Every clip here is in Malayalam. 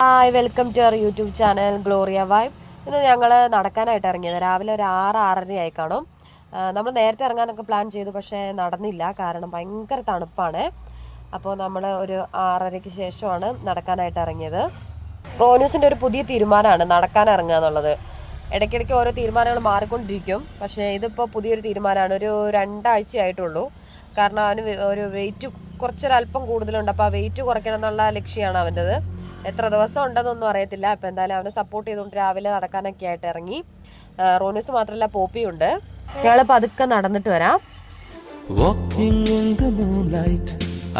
Hi welcome to our YouTube channel Gloria vibe ഇന്ന് ഞങ്ങൾ നടക്കാനായിട്ട് ഇറങ്ങിയത്. രാവിലെ ഒരു ആറ് ആറര ആയി കാണും നമ്മൾ നേരത്തെ ഇറങ്ങാനൊക്കെ പ്ലാൻ ചെയ്തു പക്ഷേ നടന്നില്ല. കാരണം ഭയങ്കര തണുപ്പാണ്. അപ്പോൾ നമ്മൾ ഒരു ആറരയ്ക്ക് ശേഷമാണ് നടക്കാനായിട്ട് ഇറങ്ങിയത്. റോനൂസിന്റെ ഒരു പുതിയ തീരുമാനമാണ് നടക്കാൻ ഇറങ്ങുക എന്നുള്ളത്. ഇടയ്ക്കിടയ്ക്ക് ഓരോ തീരുമാനങ്ങൾ മാറിക്കൊണ്ടിരിക്കും. പക്ഷേ ഇതിപ്പോൾ പുതിയൊരു തീരുമാനമാണ്. ഒരു രണ്ടാഴ്ചയായിട്ടുള്ളൂ. കാരണം അവന് ഒരു വെയിറ്റ് കുറച്ചൊരല്പം കൂടുതലുണ്ട്. അപ്പോൾ ആ വെയിറ്റ് കുറയ്ക്കണം എന്നുള്ള ലക്ഷ്യമാണ് അവന്റെത്. എത്ര ദിവസം ഉണ്ടെന്നൊന്നും അറിയത്തില്ല. അപ്പോൾ എന്തായാലും അവനെ സപ്പോർട്ട് ചെയ്തുകൊണ്ട് രാവിലെ നടക്കാനൊക്കെ ആയിട്ട് ഇറങ്ങി. റോനൂസ് മാത്രമല്ല പോപ്പിയുണ്ട്. ഞങ്ങൾ പതുക്കെ നടന്നിട്ട് വരാം. Walking in the moonlight,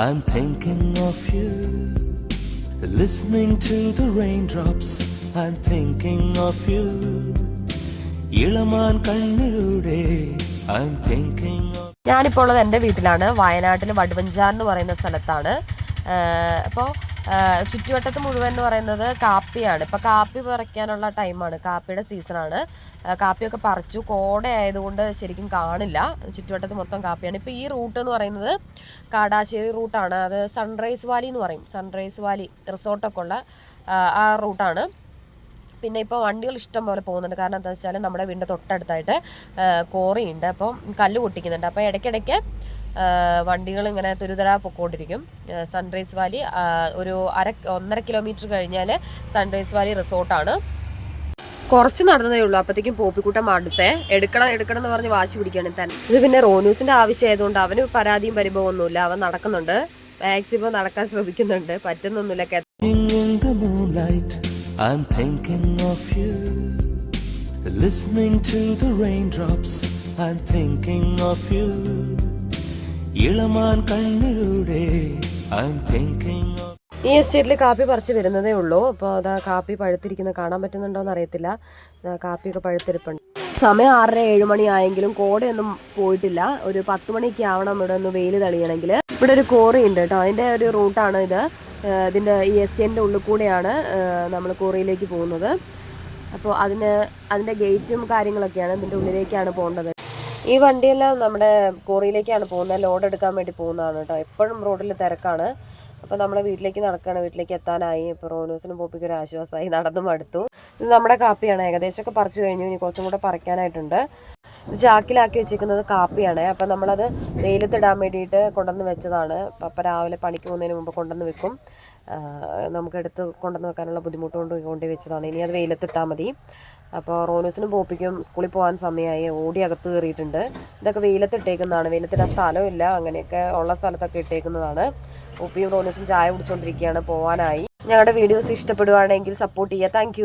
I'm thinking of you. Listening to the raindrops, I'm thinking of you. ഇളമാൻ കണ്ണിലൂടെ I'm thinking of ഞാനിപ്പോൾ ഉള്ളത് എന്റെ വീട്ടിലാണ്. വയനാട്ടിൽ വടുവഞ്ചാർ എന്ന് പറയുന്ന സ്ഥലത്താണ്. അപ്പോൾ ചുറ്റുവട്ടത്ത് മുഴുവൻ എന്ന് പറയുന്നത് കാപ്പിയാണ്. ഇപ്പോൾ കാപ്പി പറിക്കാനുള്ള ടൈമാണ്. കാപ്പിയുടെ സീസണാണ്. കാപ്പിയൊക്കെ പറിച്ചു. കോട ആയതുകൊണ്ട് ശരിക്കും കാണില്ല. ചുറ്റുവട്ടത്ത് മൊത്തം കാപ്പിയാണ്. ഇപ്പോൾ ഈ റൂട്ട് എന്ന് പറയുന്നത് കാടാശ്ശേരി റൂട്ടാണ്. അത് സൺറൈസ് വാലി എന്ന് പറയും. സൺറൈസ് വാലി റിസോർട്ടൊക്കെ ഉള്ള ആ, റൂട്ടാണ്. പിന്നെ ഇപ്പോൾ വണ്ടികൾ ഇഷ്ടം പോലെ പോകുന്നുണ്ട്. കാരണം എന്താ വെച്ചാൽ നമ്മുടെ വീടിന്റെ തൊട്ടടുത്തായിട്ട് കോറിയുണ്ട്. അപ്പം കല്ല് പൊട്ടിക്കുന്നുണ്ട്. അപ്പോൾ ഇടയ്ക്കിടയ്ക്ക് വണ്ടികൾ ഇങ്ങനെ തുരുതരാ പൊക്കോണ്ടിരിക്കും. സൺറൈസ് വാലി ഒരു അര ഒന്നര കിലോമീറ്റർ കഴിഞ്ഞാൽ സൺറൈസ് വാലി റിസോർട്ടാണ് കുറച്ച് നടന്നതേ ഉള്ളൂ. അപ്പോഴത്തേക്കും പോപ്പിക്കൂട്ടം അടുത്തെ. എടുക്കണം എടുക്കണം എന്ന് പറഞ്ഞ് വാശി പിടിക്കുകയാണ് തന്നെ ഇത് പിന്നെ റോനൂസിന്റെ ആവശ്യമായതുകൊണ്ട് അവന് പരാതിയും പരിഭവം ഒന്നുമില്ല. അവൻ നടക്കുന്നുണ്ട്. മാക്സിമം നടക്കാൻ ശ്രമിക്കുന്നുണ്ട്. പറ്റുന്നൊന്നുമില്ല. Listening to the raindrops, I'm thinking of you. കണ്ണിലൂടെ ഈ എസ്റ്റേറ്റിൽ കാപ്പി പറിച്ച് വരുന്നതേ ഉള്ളൂ. അപ്പോൾ അതാ കാപ്പി പഴുത്തിരിക്കുന്ന കാണാൻ പറ്റുന്നുണ്ടോ എന്ന് അറിയത്തില്ല കാപ്പിയൊക്കെ പഴുത്തിരിപ്പുണ്ട്. സമയം ആറര ഏഴ് മണി ആയെങ്കിലും കോടയൊന്നും പോയിട്ടില്ല. ഒരു പത്ത് മണിയൊക്കെ ആവണം ഇവിടെ ഒന്ന് വെയിൽ തെളിയണമെങ്കിൽ ഇവിടെ ഒരു കോറി ഉണ്ട് കേട്ടോ. അതിന്റെ ഒരു റൂട്ടാണ് ഇത്. ഇതിന്റെ ഈ എസ്റ്റേറ്റിന്റെ ഉള്ളിൽ കൂടെയാണ് നമ്മൾ കോറിയിലേക്ക് പോകുന്നത്. അപ്പോൾ അതിന് അതിന്റെ ഗേറ്റും കാര്യങ്ങളൊക്കെയാണ് ഇതിന്റെ ഉള്ളിലേക്കാണ് പോകേണ്ടത്. ഈ വണ്ടിയെല്ലാം നമ്മുടെ കോറിയിലേക്കാണ് പോകുന്നത്. ലോഡ് എടുക്കാൻ വേണ്ടി പോകുന്നതാണ് കേട്ടോ. എപ്പോഴും റോഡിൽ തിരക്കാണ്. അപ്പോൾ നമ്മളെ വീട്ടിലേക്ക് നടക്കുകയാണ് വീട്ടിലേക്ക് എത്താനായി. ഇപ്പോൾ റോനൂസിനും പോപ്പിക്ക് ഒരു ആശ്വാസമായി നടന്നു മടുത്തു. ഇത് നമ്മുടെ കാപ്പിയാണ്. ഏകദേശമൊക്കെ പറിച്ചു കഴിഞ്ഞു. ഇനി കുറച്ചും കൂടെ പറിക്കാനായിട്ടുണ്ട്. ചാക്കിലാക്കി വെച്ചിരിക്കുന്നത് കാപ്പിയാണ്. അപ്പം നമ്മളത് വെയിലത്തിടാൻ വേണ്ടിയിട്ട് കൊണ്ടുവന്ന് വെച്ചതാണ്. പപ്പ രാവിലെ പണിക്ക് പോകുന്നതിന് മുമ്പ് കൊണ്ടുവന്ന് വെക്കും. നമുക്ക് നമുക്കെടുത്ത് കൊണ്ടുവന്ന് വെക്കാനുള്ള ബുദ്ധിമുട്ട് കൊണ്ട് കൊണ്ടു വെച്ചതാണ്. ഇനി അത് വെയിലത്തിട്ടാൽ മതി. അപ്പോൾ റോനൂസിനും പോപ്പിക്കും സ്കൂളിൽ പോകാൻ സമയമായി. ഓടി അകത്ത് കയറിയിട്ടുണ്ട്. ഇതൊക്കെ വെയിലത്തിട്ടേക്കുന്നതാണ്. വെയിലത്തിടാൻ സ്ഥലമില്ല. അങ്ങനെയൊക്കെ ഉള്ള സ്ഥലത്തൊക്കെ ഇട്ടേക്കുന്നതാണ്. പോപ്പിയും റോനൂസും ചായ കുടിച്ചുകൊണ്ടിരിക്കുകയാണ് പോകാനായി ഞങ്ങളുടെ വീഡിയോസ് ഇഷ്ടപ്പെടുകയാണെങ്കിൽ സപ്പോർട്ട് ചെയ്യുക. താങ്ക്